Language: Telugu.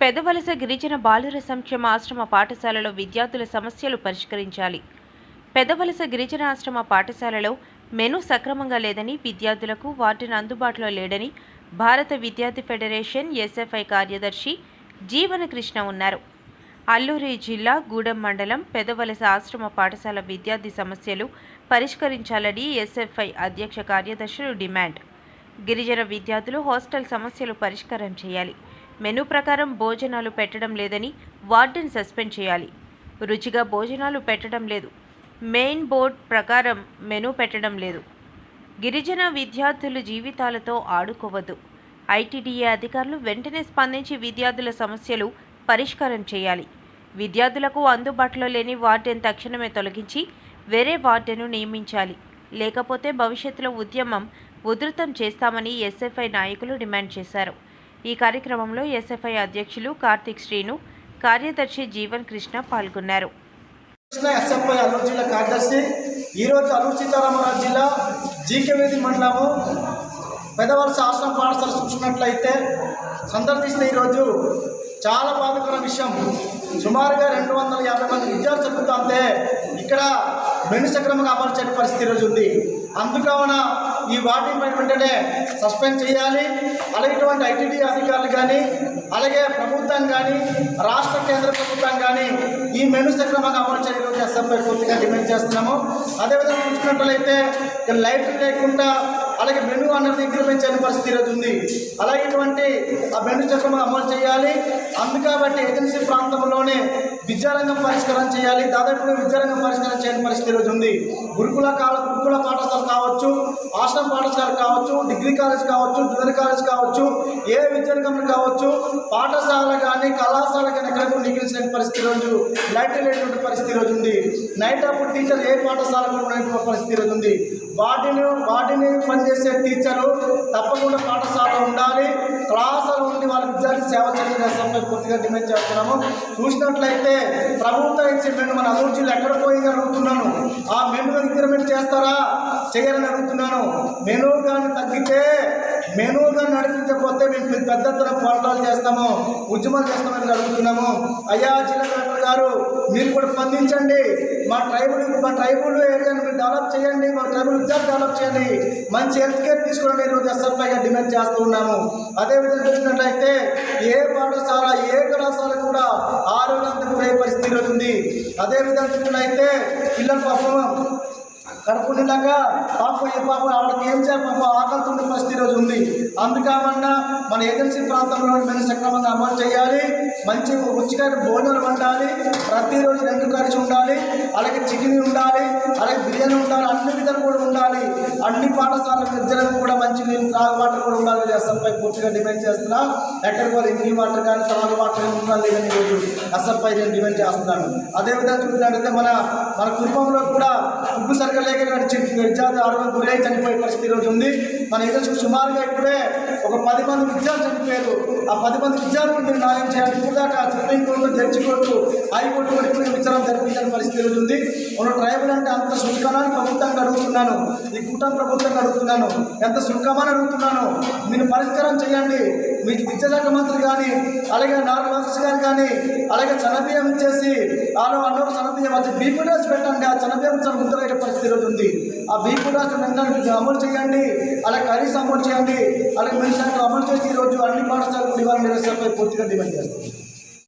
పెదవలస గిరిజన బాలుర సంక్షేమ ఆశ్రమ పాఠశాలలో విద్యార్థుల సమస్యలు పరిష్కరించాలి. పెదవలస గిరిజన ఆశ్రమ పాఠశాలలో మెను సక్రమంగా లేదని విద్యార్థులకు వాటిని అందుబాటులో లేడని భారత విద్యార్థి ఫెడరేషన్ ఎస్ఎఫ్ఐ కార్యదర్శి జీవనకృష్ణ ఉన్నారు. అల్లూరి జిల్లా గూడెం మండలం పెదవలస ఆశ్రమ పాఠశాల విద్యార్థి సమస్యలు పరిష్కరించాలని ఎస్ఎఫ్ఐ అధ్యక్ష కార్యదర్శులు డిమాండ్. గిరిజన విద్యార్థులు హాస్టల్ సమస్యలు పరిష్కారం చేయాలి. మెనూ ప్రకారం భోజనాలు పెట్టడం లేదని వార్డెన్ సస్పెండ్ చేయాలి. రుచిగా భోజనాలు పెట్టడం లేదు. మెయిన్ బోర్డ్ ప్రకారం మెనూ పెట్టడం లేదు. గిరిజన విద్యార్థులు జీవితాలతో ఆడుకోవద్దు. ఐటీడీఏ అధికారులు వెంటనే స్పందించి విద్యార్థుల సమస్యలు పరిష్కారం చేయాలి. విద్యార్థులకు అందుబాటులో లేని వార్డెన్ తక్షణమే తొలగించి వేరే వార్డెను నియమించాలి. లేకపోతే భవిష్యత్తులో ఉద్యమం ఉధృతం చేస్తామని ఎస్ఎఫ్ఐ నాయకులు డిమాండ్ చేశారు. ఈ కార్యక్రమంలో ఎస్ఎఫ్ఐ అధ్యక్షులు కార్తిక్ శ్రీను కార్యదర్శి జీవన్ కృష్ణ పాల్గొన్నారు. ఎస్ఎఫ్ఐ అల్లూరు జిల్లా కార్యదర్శి ఈరోజు అల్లూరు సీతారామరాజు జిల్లా జీకేవేది మండలము పెదవలస ఆశ్రమ పాఠశాల చూసినట్లయితే సందర్శిస్తే ఈరోజు చాలా బాధకర విషయం. సుమారుగా రెండు వందల యాభై మంది విద్యార్థులు చదువుతుంటే ఇక్కడ మెను సక్రమంగా అమలు చేయని పరిస్థితి ఈరోజు ఉంది. అందుకావున ఈ వాటిని పై వెంటనే సస్పెండ్ చేయాలి. అలాగే ఇటువంటి ఐటీడీ అధికారులు కానీ అలాగే ప్రభుత్వం కానీ రాష్ట్ర కేంద్ర ప్రభుత్వం కానీ ఈ మెను సక్రమంగా అమలు చేయడం ఎస్ఎఫ్ఐ పూర్తిగా డిమాండ్ చేస్తున్నాము. అదేవిధంగా చూసుకున్నట్లయితే లైట్ లైట్లు లేకుండా అలాగే మెను అన్నది ఇంక్రిమెంట్ చేయని పరిస్థితి ఈరోజు ఉంది. అలాగే ఇటువంటి ఆ మెను చట్టం అమలు చేయాలి. అందుకాబట్టి ఏజెన్సీ ప్రాంతంలోనే విద్యారంగం పరిష్కారం చేయాలి. దాదాపు విద్యారంగం పరిష్కారం చేయని పరిస్థితి ఈరోజు ఉంది. గురుకుల కాల గురుకుల పాఠశాల కావచ్చు ఆశ్రమ పాఠశాల కావచ్చు డిగ్రీ కాలేజ్ కావచ్చు జూనియర్ కాలేజ్ కావచ్చు ఏ విద్యారంగం కావచ్చు పాఠశాల కానీ కళాశాల కానీ ఎక్కడ కూడా నిగిలించిన పరిస్థితి రోజు లైట్ లేనటువంటి పరిస్థితి రోజు ఉంది. నైట్ అప్పుడు టీచర్ ఏ పాఠశాలకు ఉన్నటువంటి పరిస్థితి రోజు ఉంది. వాటిని వాటిని పనిచేసే చేసే టీచరు తప్పకుండా పాఠశాల ఉండాలి. క్లాసులు ఉండి వాళ్ళ విద్యార్థి సేవ చేయాలని పూర్తిగా డిమాండ్ చేస్తున్నాము. చూసినట్లయితే ప్రభుత్వం ఇచ్చే మెను మన అల్లూరు జిల్లా ఎక్కడ పోయింది అడుగుతున్నాను. ఆ మెను ఇంక్రిమెంట్ చేస్తారా? చేయరని అడుగుతున్నాను. మెను కానీ తగ్గితే మెను నడిపించకపోతే మేము పెద్ద ఎత్తున పోరాటాలు చేస్తాము ఉద్యమాలు చేస్తామని అడుగుతున్నాము. అయ్యా జిల్లా కలెక్టర్ గారు మీరు కూడా స్పందించండి. మా ట్రైబుల్ మా ట్రైబుల్ ఏరియాను మీరు డెవలప్ చేయండి మా ట్రైబుల్ ఉద్యోగం డెవలప్ చేయండి. మంచి హెల్త్ కేర్ తీసుకోండి ఈరోజు ఎస్ఎఫ్ఐగా డిమాండ్ చేస్తూ ఉన్నాము. అదేవిధంగా చూసినట్లయితే ఏ పాఠశాల ఏ కళాశాల కూడా ఆరోగ్యంతో పరిస్థితి ఉంది. అదేవిధంగా చూసినట్లయితే పిల్లల పాపం కడుపు నిండాక పాపం ఏ పాపం ఆవిడకి ఏం చేయాలి పాపం? ఆకలితుండే పరిస్థితి ఈరోజు ఉంది. అందుకమన్నా మన ఏజెన్సీ ప్రాంతంలో మెను సక్రమంగా అమలు చేయాలి. మంచి రుచికర భోజనాలు వండాలి. ప్రతిరోజు రెండు కలిసి ఉండాలి. అలాగే చికెన్ ఉండాలి. అలాగే బిర్యానీ ఉండాలి. అన్ని విధాలు కూడా ఉండాలి. అన్ని పాఠశాల విద్యలకు కూడా మంచి నీళ్ళు త్రాగు వాటర్ కూడా ఉండాలి అసలుపై పూర్తిగా డిమాండ్ చేస్తున్నా. ఎక్కడికి వాళ్ళు ఇంగ్లీ వాటర్ కానీ త్రాగు వాటర్ ఉండాలి లేదని ఈరోజు అసలుపై నేను డిమాండ్ చేస్తున్నాను. అదేవిధంగా చూసినట్లయితే మన మన కుటుంబంలో కూడా ఉప్పు సరిగ్గా లేక విద్యార్థి ఆరోగ్యం గురై చనిపోయే పరిస్థితి ఈరోజు ఉంది. మన ఏదో సుమారుగా ఇప్పుడే ఒక పది మంది విద్యార్థులు చనిపోయారు ఆ పది మంది విద్యార్థులు న్యాయం చేయాలి. ఇప్పుడు దాకా సుప్రీంకోర్టు జడ్జి కోర్టు హైకోర్టు కూడా ఇప్పుడు విచారణ జరిపించని పరిస్థితి ఉంది మన ట్రైబల్ అంటే అంత శుల్కమని ప్రభుత్వానికి అడుగుతున్నాను. ఈ కూటమి ప్రభుత్వానికి అడుగుతున్నాను. ఎంత శుల్కమని అడుగుతున్నాను. నేను పరిష్కారం చేయండి. మీకు విద్యాశాఖ మంత్రి కానీ అలాగే నారా లోకేష్ గారు కానీ అలాగే చనబియ్యం ఇచ్చేసి వాళ్ళు అన్నోరు చనబియ్యం వచ్చి బీపీ డాస్ పెట్టండి. ఆ చనబియ్యం చాలా ముద్రయ్యే పరిస్థితి ఈరోజు ఉంది. ఆ బీపీ డాస్ వెంటనే అమలు చేయండి. అలాగే కనీసం అమలు చేయండి. అలాగే మినిస్టర్ అమలు చేసి ఈరోజు అన్ని పాఠశాలకు నివారణ నిరసనపై పూర్తిగా డిమాండ్ చేస్తాం.